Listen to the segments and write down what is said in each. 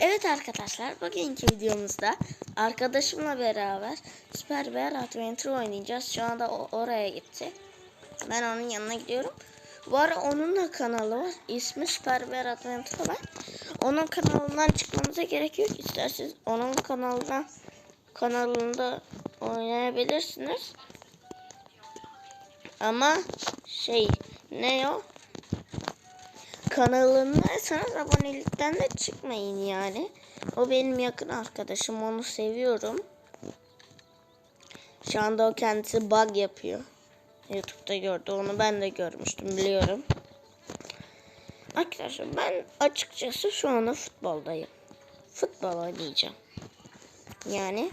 Evet arkadaşlar bugünkü videomuzda arkadaşımla beraber Super Bear Adventure oynayacağız. Şu anda o oraya gitti. Ben onun yanına gidiyorum. Ara onun da kanalı var. İsmi Super Bear Adventure var. Onun kanalından çıkmamıza gerek yok. İsterseniz onun kanalından kanalında oynayabilirsiniz. Ama şey ne o? Kanalındaysanız abonelikten de çıkmayın yani. O benim yakın arkadaşım. Onu seviyorum. Şu anda o kendisi bug yapıyor. YouTube'da gördü. Onu ben de görmüştüm biliyorum. Arkadaşlar ben açıkçası şu anda futboldayım. Futbol oynayacağım. Yani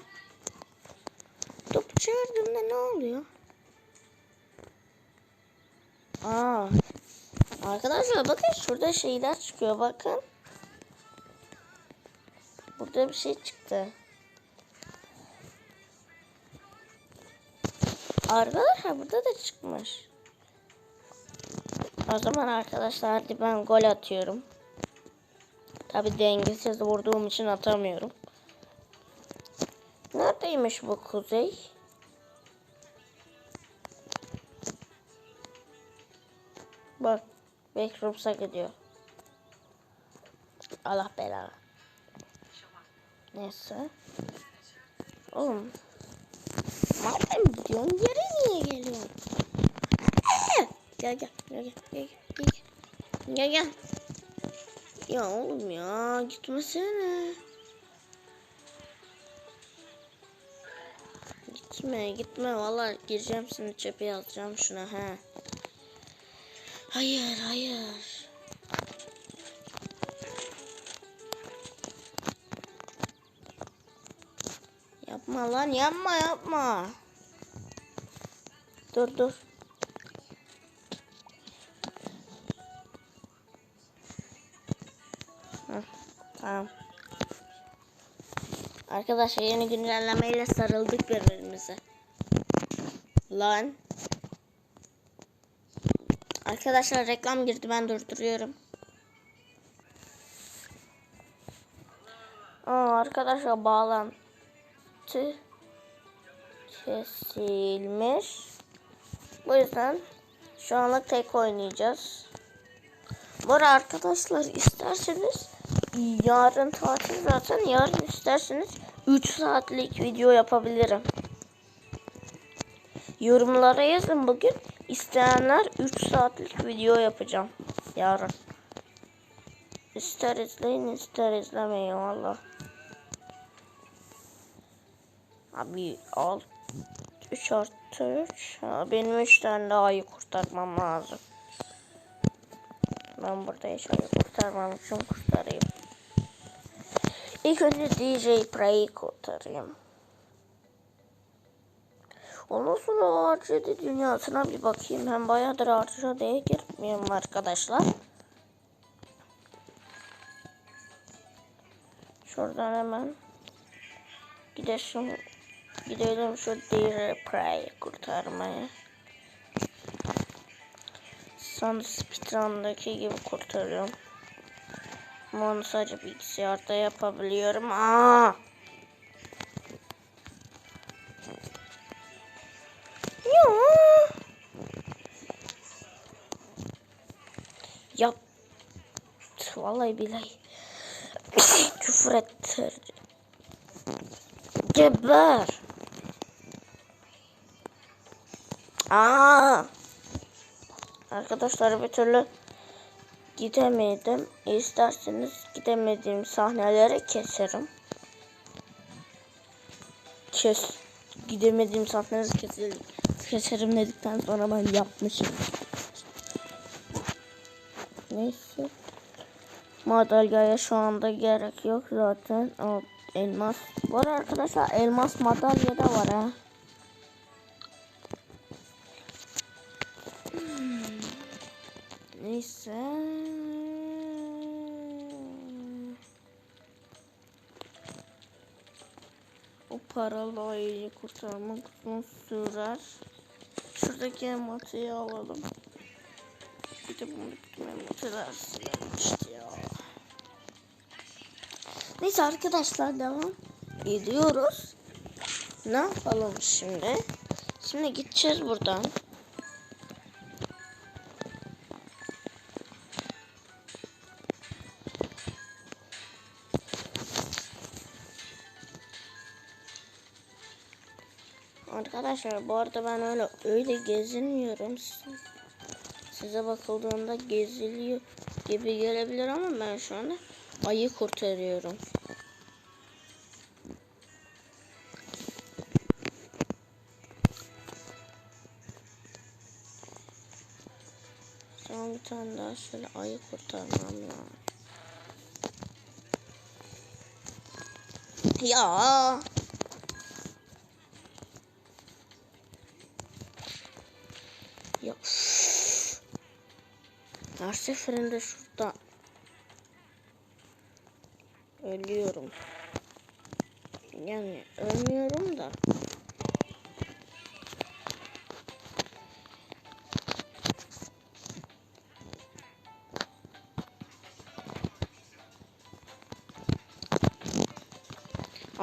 topu çevirdiğimde ne oluyor? Aa, Arkadaşlar bakın şurada şeyler çıkıyor bakın. Burada bir şey çıktı. Arkadaşlar burada da çıkmış. O zaman arkadaşlar hadi ben gol atıyorum. Tabi dengesiz vurduğum için atamıyorum. Neredeymiş bu kuzey? Bak. Backrooms'a gidiyor. Allah belanı. Neyse. Oğlum. Madem gidiyorsun geri niye geliyorsun? Gel gel gel gel gel gel gel gel. Ya oğlum ya gitmesene. Gitme gitme vallahi gireceğim seni çöpe yazacağım şuna he. Hayır, hayır. Yapma lan, yapma, yapma. Dur, dur. Heh, tamam. Arkadaşlar yeni güncellemeyle sarıldık birbirimize. Lan. Arkadaşlar reklam girdi ben durduruyorum. Aa, arkadaşlar bağlantı kesilmiş. Bu yüzden şu anlık tek oynayacağız. Bu arkadaşlar isterseniz yarın tatil zaten yarın isterseniz 3 saatlik video yapabilirim. Yorumlara yazın bugün. İsteyenler 3 saatlik video yapacağım yarın. İster izleyin ister izlemeyin valla. Abi al 3 artı 3. Benim 3 tane daha iyi kurtarmam lazım. Ben burada yaşayı kurtarmam için kurtarayım. İlk önce DJ Prey'i kurtarayım. Ondan sonra Arcade dünyasına bir bakayım. Hem bayağıdır Arcade'ye girmiyorum arkadaşlar. Şuradan hemen gidelim. Gidelim şu DJ Prey kurtarmaya. Son speedrun'daki gibi kurtarıyorum. Ama onu sadece bilgisayarda yapabiliyorum. Aa! Vallahi billahi. Küfür ettir. Geber. Aa. Arkadaşlar bir türlü gidemedim. İsterseniz gidemediğim sahneleri keserim. Kes. Gidemediğim sahneleri keserim. Keserim dedikten sonra ben yapmışım. Neyse. Madalyaya şu anda gerek yok zaten. O elmas. Var arkadaşlar elmas madalya da var ha. Hmm. Neyse. O paralı ayıyı kurtarmak uzun sürer. Şuradaki emotiyi alalım. Bir de bunu bütün emotiler silinmişti ya. Neyse arkadaşlar devam ediyoruz. Ne yapalım şimdi? Şimdi gideceğiz buradan. Arkadaşlar bu arada ben öyle öyle gezinmiyorum. Size bakıldığında geziliyor gibi gelebilir ama ben şu anda ayı kurtarıyorum. Son bir tane daha şöyle ayı kurtarmam lazım. Ya. Ya. üf. Her seferinde şurada ölüyorum. Yani ölmüyorum da.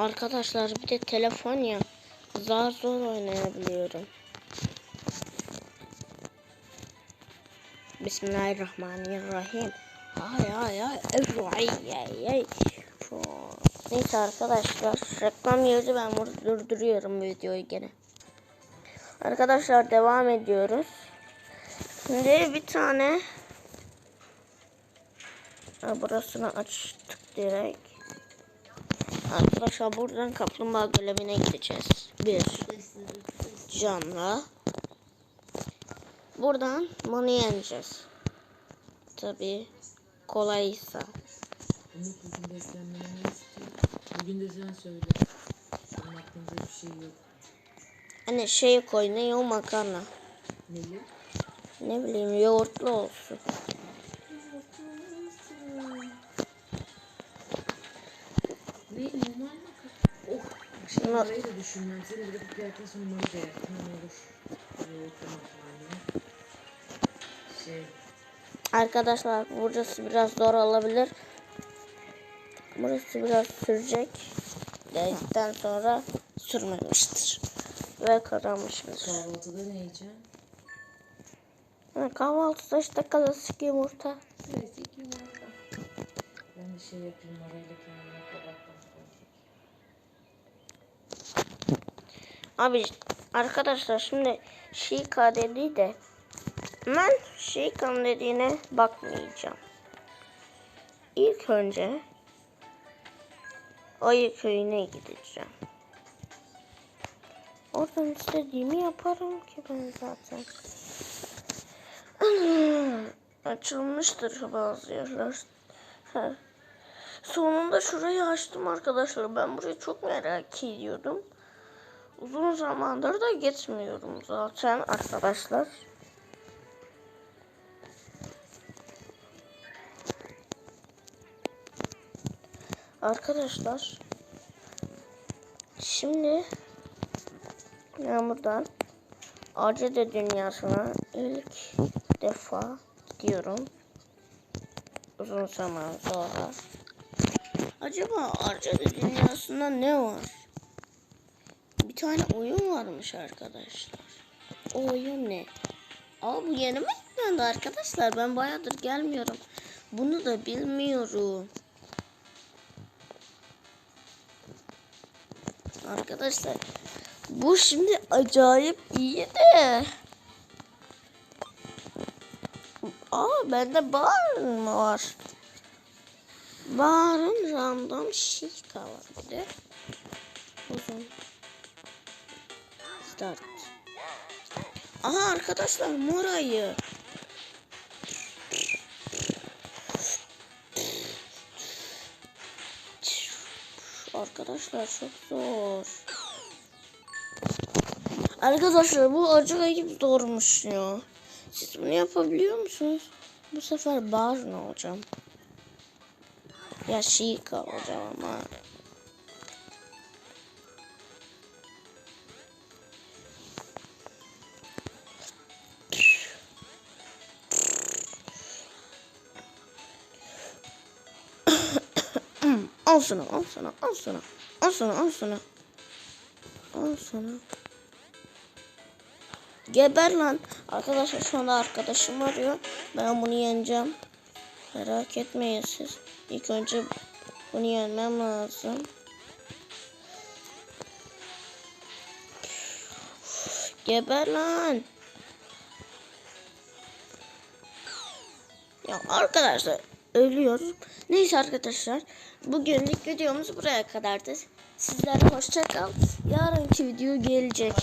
Arkadaşlar bir de telefon ya. Zar zor oynayabiliyorum. Bismillahirrahmanirrahim. Ay ay ay. Ay ay ay. Neyse arkadaşlar reklam yeri ben burada durduruyorum videoyu gene. Arkadaşlar devam ediyoruz. Şimdi bir tane burasını açtık direkt. Arkadaşlar buradan kaplumbağa görevine gideceğiz. Bir canlı. Buradan bunu yeneceğiz. Tabi kolaysa. Umut bugün beslenmeni istiyor. Bugün de sen söyle. Senin aklında bir şey yok. Hani şey koy ne o makarna. Ne bileyim yoğurtlu olsun. Şimdi orayı da düşünmem. Seni bir de bu kıyafetten sonra umarım da olur. Tamam tamam. Şey. Arkadaşlar burası biraz zor olabilir. Burası biraz sürecek. Dedikten sonra sürmemiştir. Ve kazanmışımdır. Kahvaltıda ne yiyeceksin? Ha, Kahvaltıda işte klasik yumurta. Klasik yumurta. Ben de şey yapayım orayla kendime kabaktan Abi arkadaşlar şimdi Şika dedi de ben Şika'nın dediğine bakmayacağım. İlk önce Ayı köyüne gideceğim. Oradan istediğimi yaparım ki ben zaten. Açılmıştır bazı yerler. Sonunda şurayı açtım arkadaşlar. Ben burayı çok merak ediyordum. Uzun zamandır da gitmiyorum zaten arkadaşlar. Arkadaşlar şimdi ben buradan Acede dünyasına ilk defa gidiyorum. Uzun zaman sonra. Acaba Acede dünyasında ne var? Tane oyun varmış arkadaşlar. O oyun ne? Aa bu yeni mi yüklendi arkadaşlar? Ben bayağıdır gelmiyorum. Bunu da bilmiyorum. Arkadaşlar bu şimdi acayip iyi de. Aa bende bar mı var? Barın random şika var bir de. Uzun. Start. Aha arkadaşlar mor ayı. Arkadaşlar çok zor. Arkadaşlar bu acayip zormuş ya. Siz bunu yapabiliyor musunuz? Bu sefer Barın olacağım. Ya Şika olacağım ama. Al sana, al sana, al sana. Al sana, al sana. Al sana. Geber lan. Arkadaşlar şu anda arkadaşım arıyor. Ben bunu yeneceğim. Merak etmeyin siz. İlk önce bunu yenmem lazım. Geber lan. Ya arkadaşlar ölüyorum. Neyse arkadaşlar. Bugünlük videomuz buraya kadardı. Sizlere hoşça kal. Yarınki video gelecek.